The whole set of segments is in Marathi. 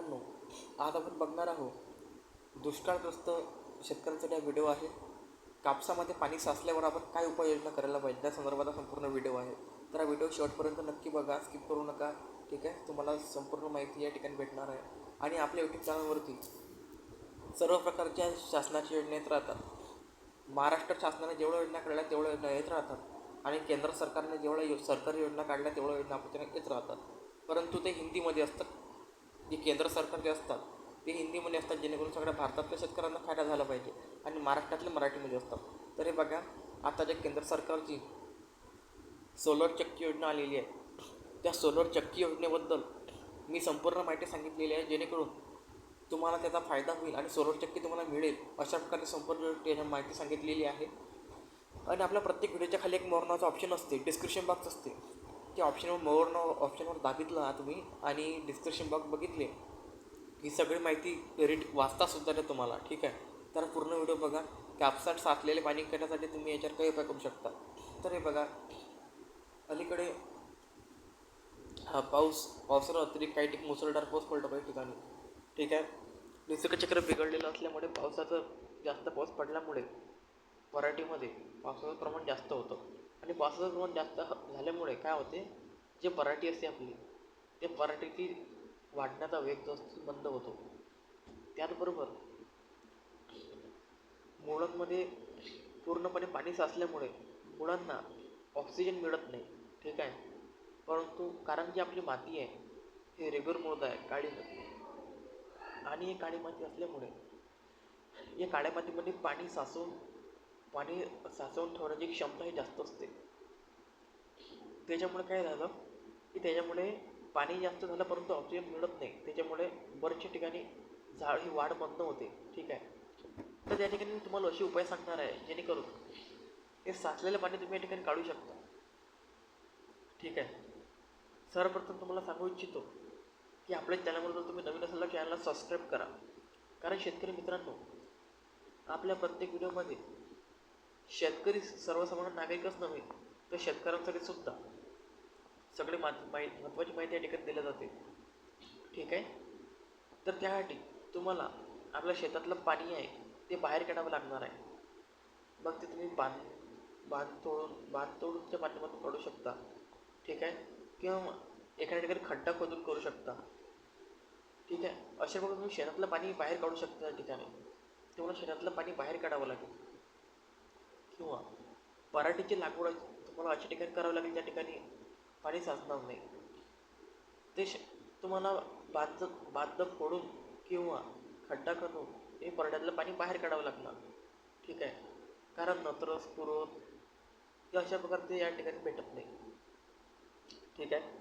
मित्रांनो आज आपण बघणार आहोत दुष्काळग्रस्त शेतकऱ्यांचा ज्या व्हिडिओ आहे. कापसामध्ये पाणी साचल्यावर आपण काय उपाययोजना करायला पाहिजे? त्या संदर्भातचा संपूर्ण व्हिडिओ आहे. तर हा व्हिडिओ शेवटपर्यंत नक्की बघा स्किप करू नका ठीक आहे? तुम्हाला संपूर्ण माहिती या ठिकाणी भेटणार आहे. आणि आपल्या यूट्यूब चॅनलवरती सर्व प्रकारच्या शासनाच्या योजना येत राहतात. महाराष्ट्र शासनाने जेवढ्या योजना काढल्या तेवढ्या योजना येत राहतात. आणि केंद्र सरकारने जेवढ्या यो सरकारी योजना काढल्या तेवढ्या योजना आपल्या येत राहतात. परंतु ते हिंदीमध्ये असतात. जे केंद्र सरकारचे असतात ते हिंदीमध्ये असतात जेणेकरून सगळ्या भारतातल्या शेतकऱ्यांना फायदा झाला पाहिजे आणि महाराष्ट्रातले मराठीमध्ये असतात. तर हे बघा आता जे केंद्र सरकारची सोलर चक्की योजना आलेली आहे. त्या सोलर चक्की योजनेबद्दल मी संपूर्ण माहिती सांगितलेली आहे जेणेकरून तुम्हाला त्याचा फायदा होईल आणि सोलर चक्की तुम्हाला मिळेल अशा प्रकारे संपूर्ण त्याच्या माहिती सांगितलेली आहे. आणि आपल्या प्रत्येक व्हिडिओच्या खाली एक मोर ऑप्शन असते डिस्क्रिप्शन बॉक्स असते. त्या ऑप्शनवर मोर ऑप्शनवर दाबितला तुम्ही आणि डिस्क्रिप्शन बॉक्स बघितले ही सगळी माहिती रीड वाचतासुद्धा सुद्धा तुम्हाला ठीक आहे? तर पूर्ण व्हिडिओ बघा. कापसात साचलेले पाणी करण्यासाठी तुम्ही याच्यावर काही उपाय करू शकता? तर हे बघा. अलीकडे हा पाऊस पावसाला अतिरिक्त काही ठिकाणी मुसळधार पाऊस पडला काही ठिकाणी ठीक आहे? निसर्गचक्र बिघडलेलं असल्यामुळे पावसाचं जास्त पाऊस पडल्यामुळे मराठीमध्ये पावसाचं प्रमाण जास्त होतं. आणि पावसाचं प्रमाण जास्त झाल्यामुळे काय होते जे पराठी असते आपली ते पराठीची वाढण्याचा वेग जो असतो बंद होतो. त्याचबरोबर मुळांमध्ये पूर्णपणे पाणी साचल्यामुळे मुळांना ऑक्सिजन मिळत नाही ठीक आहे? परंतु कारण जी आपली माती आहे हे रेगर मृदा आहे काळी माती आणि ही काळी माती असल्यामुळे या काळ्या मातीमध्ये पाणी साचून पाणी साचवून ठेवण्याची क्षमता ही जास्त असते. त्याच्यामुळे काय झालं की त्याच्यामुळे पाणी जास्त झालं परंतु ऑक्सिजन मिळत नाही. त्याच्यामुळे बऱ्याचशा ठिकाणी झाड ही वाढ बंद होते. ठीक आहे. तर त्या ठिकाणी मी तुम्हाला असे उपाय सांगणार आहे. जेणेकरून हे साचलेलं पाणी तुम्ही या ठिकाणी काढू शकता. ठीक आहे. सर्वप्रथम तुम्हाला सांगू इच्छितो की आपल्या चॅनलवर जर तुम्ही नवीन असाल तर चॅनलला सबस्क्राईब करा. कारण शेतकरी मित्रांनो आपल्या प्रत्येक व्हिडिओमध्ये शेतकरी सर्वसामान्य नागरिकच नव्हे तर शेतकऱ्यांसाठी सुद्धा. सगळे मा माहि महत्त्वाची माहिती या ठिकाणी दिली जाते. ठीक आहे? तर त्यासाठी तुम्हाला आपल्या शेतातलं पाणी आहे ते बाहेर काढावं लागणार आहे. मग ते तुम्ही बांध बांध तोडून बांध तोडूनच्या माध्यमातून काढू शकता. ठीक आहे? किंवा मग एखाद्या ठिकाणी खड्डा खोदून करू शकता. ठीक आहे? अशा प्रकारे तुम्ही शेतातलं पाणी बाहेर काढू शकता त्या ठिकाणी. तुम्हाला शेतातलं पाणी बाहेर काढावं लागेल. किंवा पराठीची लागवड तुम्हाला अशा ठिकाणी करावं लागेल ज्या ठिकाणी पाणी साचणार नाही. ते श तुम्हाला बांध बांध फोडून किंवा खड्डा करून हे पराठ्यातलं पाणी बाहेर काढावं लागणार. ठीक आहे? कारण नत्रस पुरोत किंवा अशा प्रकारचे या ठिकाणी भेटत नाही. ठीक आहे?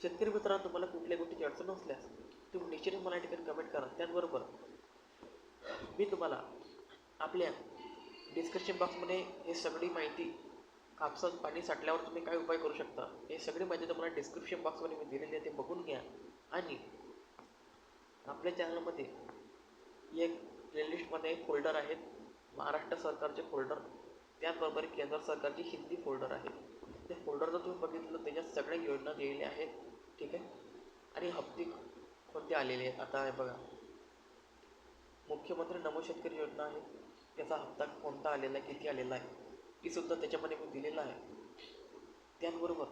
शेतकरी मित्रांनो तुम्हाला कुठल्या गोष्टीची अडचण असल्यास तुम्ही निश्चितच मला या ठिकाणी कमेंट करा. त्याचबरोबर मी तुम्हाला आपल्या डिस्क्रिप्शन बॉक्समध्ये हे सगळी माहिती कापसात पाणी साठल्यावर तुम्ही काय उपाय करू शकता? हे सगळी माहिती तुम्हाला डिस्क्रिप्शन बॉक्समध्ये मी दिलेली आहे ते बघून घ्या. आणि आपल्या चॅनलमध्ये एक प्लेलिस्टमध्ये एक फोल्डर आहेत महाराष्ट्र सरकारचे फोल्डर त्याचबरोबर केंद्र सरकारची हिंदी फोल्डर आहे. ते फोल्डर जर तुम्ही बघितलं त्याच्यात सगळ्या योजना दिलेल्या आहेत. ठीक आहे? आणि हप्ते कोणते आलेले आहेत? आता हे बघा. मुख्यमंत्री नमो शेतकरी योजना आहे. त्याचा हप्ता कोणता आलेला आहे किती आलेला आहे हे सुद्धा त्याच्यामध्ये मी दिलेलं आहे. त्याचबरोबर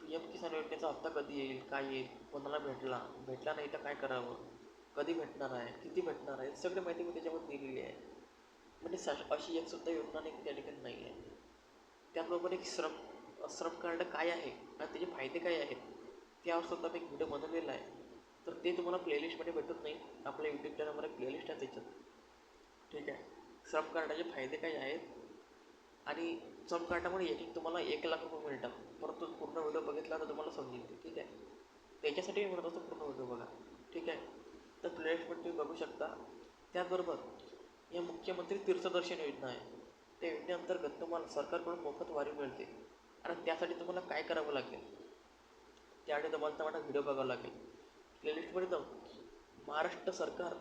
पी एम किसान योजनेचा हप्ता कधी येईल काय येईल कोणाला भेटला भेटला नाही तर काय करावं कधी भेटणार आहे किती भेटणार आहे सगळी माहिती मी त्याच्यामध्ये दिलेली आहे. म्हणजे सा अशी एक सुद्धा योजना नाही त्या ठिकाणी नाही आहे. त्याचबरोबर एक श्रम श्रम कार्ड काय आहे आणि त्याचे फायदे काय आहेत त्यावर सुद्धा मी एक व्हिडिओ बनवलेला आहे. तर ते तुम्हाला प्लेलिस्टमध्ये भेटत नाही आपल्या यूट्यूब चॅनलमध्ये प्लेलिस्ट आहे त्याच्यात. ठीक आहे. श्रम कार्डाचे फायदे काय आहेत? आणि श्रम कार्डामुळे एक एक तुम्हाला एक लाख रुपये मिळतात. परंतु पूर्ण व्हिडिओ बघितला तर तुम्हाला समजेल ते. ठीक आहे? त्याच्यासाठी मी म्हणत असतो पूर्ण व्हिडिओ बघा. ठीक आहे? तर प्लेलिस्टमध्ये तुम्ही बघू शकता. त्याचबरोबर या मुख्यमंत्री तीर्थदर्शन योजना आहे. त्या योजनेअंतर्गत तुम्हाला सरकारकडून मोफत वारी मिळते. आणि त्यासाठी तुम्हाला काय करावं लागेल? त्यासाठी तुम्हाला तुम्हाला व्हिडिओ बघावा लागेल. प्लेलिस्टमध्ये जाऊन महाराष्ट्र सरकार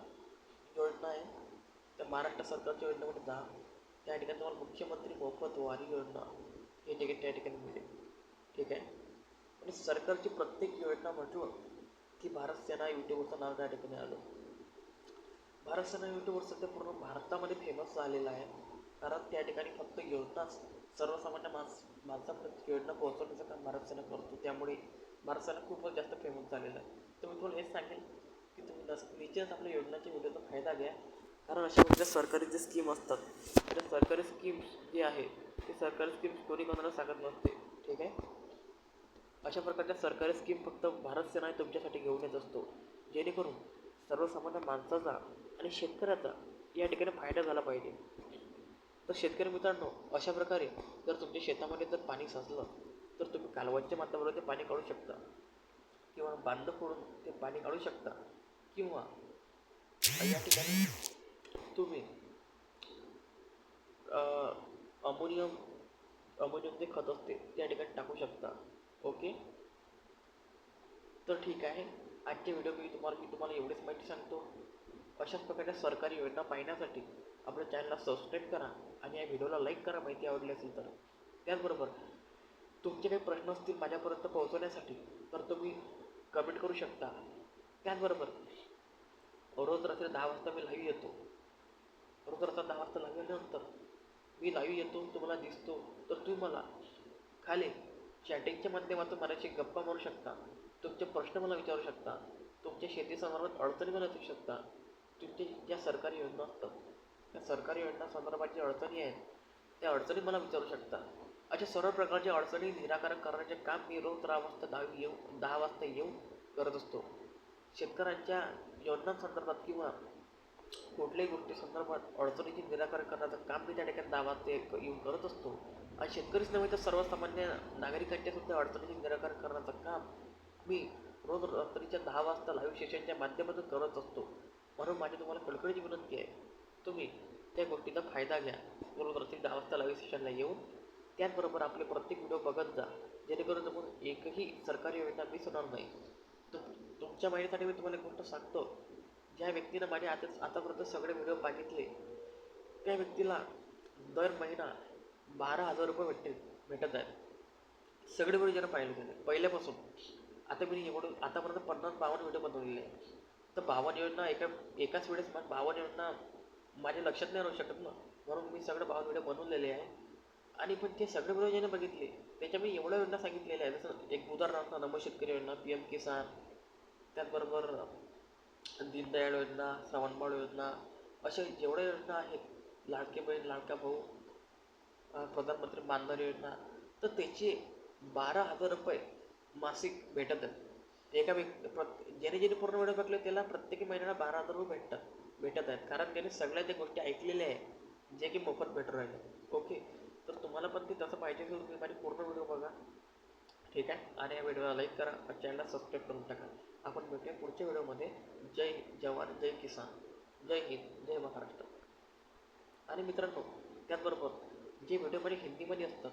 योजना आहे. त्या महाराष्ट्र सरकारच्या योजनेमध्ये जा त्या ठिकाणी तुम्हाला मुख्यमंत्री मोफत वारी योजना हे तिकीट त्या ठिकाणी मिळेल. ठीक आहे? आणि सरकारची प्रत्येक योजना म्हणजे म्हटलं की भारत सेना यूट्यूबवरचं नाव त्या ठिकाणी आलं. भारत सेना यूट्यूबवर सध्या पूर्ण भारतामध्ये फेमस झालेला आहे. कारण त्या ठिकाणी फक्त योजनाच सर्वसामान्य माणस माणसापर्यंत योजना पोहोचवण्याचं काम भारत सेना करतो. त्यामुळे भारत सेना खूपच जास्त फेमस झालेला आहे. तर मी तुम्हाला हेच सांगेन की तुम्ही नस निश्चितच आपल्या योजनाच्या व्हिडिओचा फायदा घ्या. कारण अशा कुठल्या सरकारी जे स्कीम असतात त्या सरकारी स्कीम्स जे आहे ते सरकारी स्कीम्स कोणी कोणाला सांगत नसते ठीक आहे? अशा प्रकारच्या सरकारी स्कीम फक्त भारत सेना तुमच्यासाठी घेऊन येत असतो. जेणेकरून सर्वसामान्य माणसाचा आणि शेतकऱ्याचा या ठिकाणी फायदा झाला पाहिजे. तर शेतकरी मित्रांनो अशा प्रकारे जर तुमच्या शेतामध्ये जर पाणी साचलं तर तुम्ही कालव्याच्या माध्यमावर ते पाणी काढू शकता. किंवा बांध फोडून ते पाणी काढू शकता. किंवा या ठिकाणी तुम्ही अमोनियम अमोनियम जे खत असते त्या ठिकाणी टाकू शकता. ओके? तर ठीक आहे. आजच्या व्हिडिओ मी तुम्हाला मी तुम्हाला एवढीच माहिती सांगतो. अशाच प्रकारच्या सरकारी योजना पाहण्यासाठी आपल्या चॅनलला सबस्क्राईब करा आणि या व्हिडिओला लाईक करा माहिती आवडली असेल तर. त्याचबरोबर तुमचे काही प्रश्न असतील माझ्यापर्यंत पोहोचवण्यासाठी तर तुम्ही कमेंट करू शकता. त्याचबरोबर रोज रात्री दहा वाजता मी लाईव्ह येतो. रोज रात्री दहा वाजता मी लाईव्ह येतो तुम्हाला दिसतो तर तुम्ही मला खाली चॅटिंगच्या माध्यमातून माझ्याशी गप्पा मारू शकता. तुमचे प्रश्न मला विचारू शकता. तुमच्या शेतीसंदर्भात अडचणी मला देऊ शकता. तुमचे ज्या सरकारी योजना असतात त्या सरकारी योजना संदर्भात ज्या अडचणी आहेत त्या अडचणी मला विचारू शकता. अशा सर्व प्रकारच्या अडचणी निराकरण करण्याचे काम मी रोज दहा वाजता दहावी येऊ दहा वाजता येऊन करत असतो. शेतकऱ्यांच्या योजनांसंदर्भात किंवा कुठल्याही गोष्टी संदर्भात अडचणीचे निराकरण करण्याचं काम मी त्या ठिकाणी दहा वाजता येऊन करत असतो. आणि शेतकरीच नव्हे तर सर्वसामान्य नागरिकांच्या सुद्धा अडचणीचे निराकरण करण्याचं काम मी रोज रात्रीच्या दहा वाजता लाईव्ह सेशनच्या माध्यमातून करत असतो. म्हणून माझी तुम्हाला कळकळीची विनंती आहे तुम्ही त्या गोष्टीचा फायदा घ्या. रोज रात्री दहा वाजता लाईव्ह सेशनला येऊन त्याचबरोबर आपले प्रत्येक व्हिडिओ बघत जा. जेणेकरून तुम्ही एकही सरकारी योजना मिस होणार नाही. तुम तुमच्या माहितीसाठी मी तुम्हाला एक गोष्ट सांगतो. ज्या व्यक्तीनं माझे आता आतापर्यंत सगळे व्हिडिओ बघितले त्या व्यक्तीला दर महिना बारा हजार रुपये भेटते भेटत आहेत. सगळे व्हिडिओ ज्यानं पाहिले गेले पहिल्यापासून. आता मी एवढं आतापर्यंत पन्नास बावन्न व्हिडिओ बनवलेले आहे तर बावन्न योजना एका एकाच वेळेस माझ्या बावन्न योजना माझ्या लक्षात नाही राहू शकत ना. म्हणून मी सगळं बावन्न व्हिडिओ बनवलेले आहे आणि पण ते सगळे व्हिडिओ ज्याने बघितले त्याच्या मी एवढ्या योजना सांगितलेल्या आहे जसं एक उदाहरणार्थ नमो शेतकरी योजना पी एम किसान त्याचबरोबर दीनदयाळ योजना श्रावणबाळ योजना अशा जेवढ्या योजना आहेत लाडके बहीण लाडका भाऊ प्रधानमंत्री मानधन योजना तर त्याचे बारा हजार रुपये मासिक भेटत आहेत. एका व्यक्ती प्रत ज्याने ज्याने पूर्ण वेळ बघले त्याला प्रत्येकी महिन्याला बारा हजार रुपये भेटतात भेटत आहेत. कारण त्याने सगळ्या त्या गोष्टी ऐकलेल्या आहेत जे की मोफत भेटू राहिले ओके? तर तुम्हाला पण ते तसं पाहिजे असेल तुम्ही माझी पूर्ण व्हिडिओ बघा. ठीक आहे? आणि या व्हिडिओला लाईक करा चॅनलला सबस्क्राईब करून टाका. आपण भेटूया पुढच्या व्हिडिओमध्ये. जय जवान जय किसान जय हिंद जय महाराष्ट्र. आणि मित्रांनो त्याचबरोबर जे व्हिडिओ हिंदीमध्ये असतात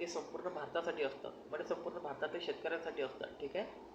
ते संपूर्ण भारतासाठी असतात म्हणजे संपूर्ण भारतातील शेतकऱ्यांसाठी असतात ठीक आहे?